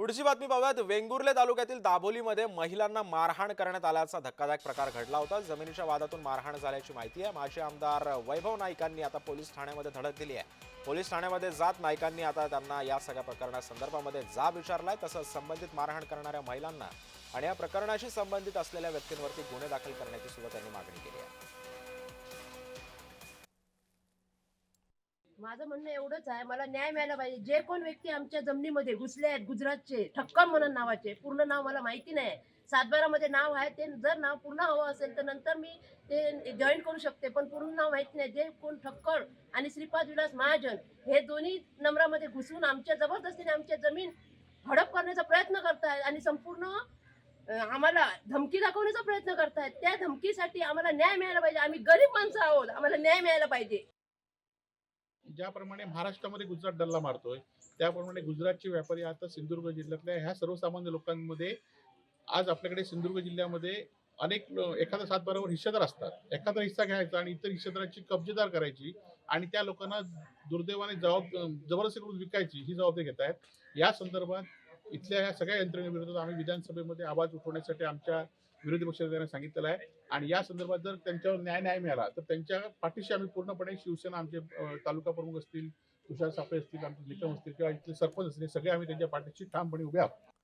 पुढची बातमी पाहूयात वेंगुर्ले तालुक्यातील दाबोलीमध्ये महिलांना मारहाण करण्यात आल्याचा धक्कादायक प्रकार घडला होता. जमिनीच्या वादातून मारहाण झाल्याची माहिती आहे. माजी आमदार वैभव नाईकांनी आता पोलीस ठाण्यामध्ये धडक दिली आहे. पोलीस ठाण्यामध्ये जात नाईकांनी आता त्यांना या सगळ्या प्रकरणासंदर्भामध्ये जाब विचारलाय. तसंच संबंधित मारहाण करणाऱ्या महिलांना आणि या प्रकरणाशी संबंधित असलेल्या व्यक्तींवरती गुन्हे दाखल करण्याची सुद्धा त्यांनी मागणी केली आहे. माझं म्हणणं एवढंच आहे मला न्याय मिळाला पाहिजे. जे कोण व्यक्ती आमच्या जमिनीमध्ये घुसले आहेत गुजरातचे ठक्कम म्हणून नावाचे पूर्ण नाव मला माहिती नाही. सातबारामध्ये नाव आहे ते जर नाव पूर्ण हवं असेल तर नंतर मी ते जॉईन करू शकते पण पूर्ण नाव माहिती नाही. जे कोण ठक्कर आणि श्रीपाद विलास महाजन हे दोन्ही नंबरामध्ये घुसून आमच्या जबरदस्तीने आमच्या जमीन हडप करण्याचा प्रयत्न करतायत आणि संपूर्ण आम्हाला धमकी दाखवण्याचा प्रयत्न करतायत. त्या धमकीसाठी आम्हाला न्याय मिळायला पाहिजे. आम्ही गरीब माणसं आहोत आम्हाला न्याय मिळायला पाहिजे. ज्याप्रमाणे महाराष्ट्रामध्ये गुजरात डल्ला मारतोय त्याप्रमाणे गुजरातचे व्यापारी आता सिंधुदुर्ग जिल्ह्यातल्या ह्या सर्वसामान्य लोकांमध्ये आज आपल्याकडे सिंधुदुर्ग जिल्ह्यामध्ये अनेक एखाद्या एखादा हिस्सेदार असतात. एखादा हिस्सा घ्यायचा आणि इतर हिस्सेदाराची कब्जेदार करायची आणि त्या लोकांना दुर्दैवाने जबाब जबरदस्ती करून विकायची ही जबाबदारी घेत आहेत या संदर्भात इथल्या ह्या सगळ्या यंत्रणेविरोधात आम्ही विधानसभेमध्ये आवाज उठवण्यासाठी आमच्या विरोधी पक्षनेत्यांना सांगितलेलं आहे. आणि या संदर्भात जर त्यांच्यावर न्याय न्याय मिळाला तर त्यांच्या पाठीशी आम्ही पूर्णपणे शिवसेना आमचे तालुका प्रमुख असतील तुषार सापळे असतील आमचे निकम असतील किंवा इथले सरपंच असतील सगळे आम्ही त्यांच्या पाठीशी ठामपणे उभे आहोत.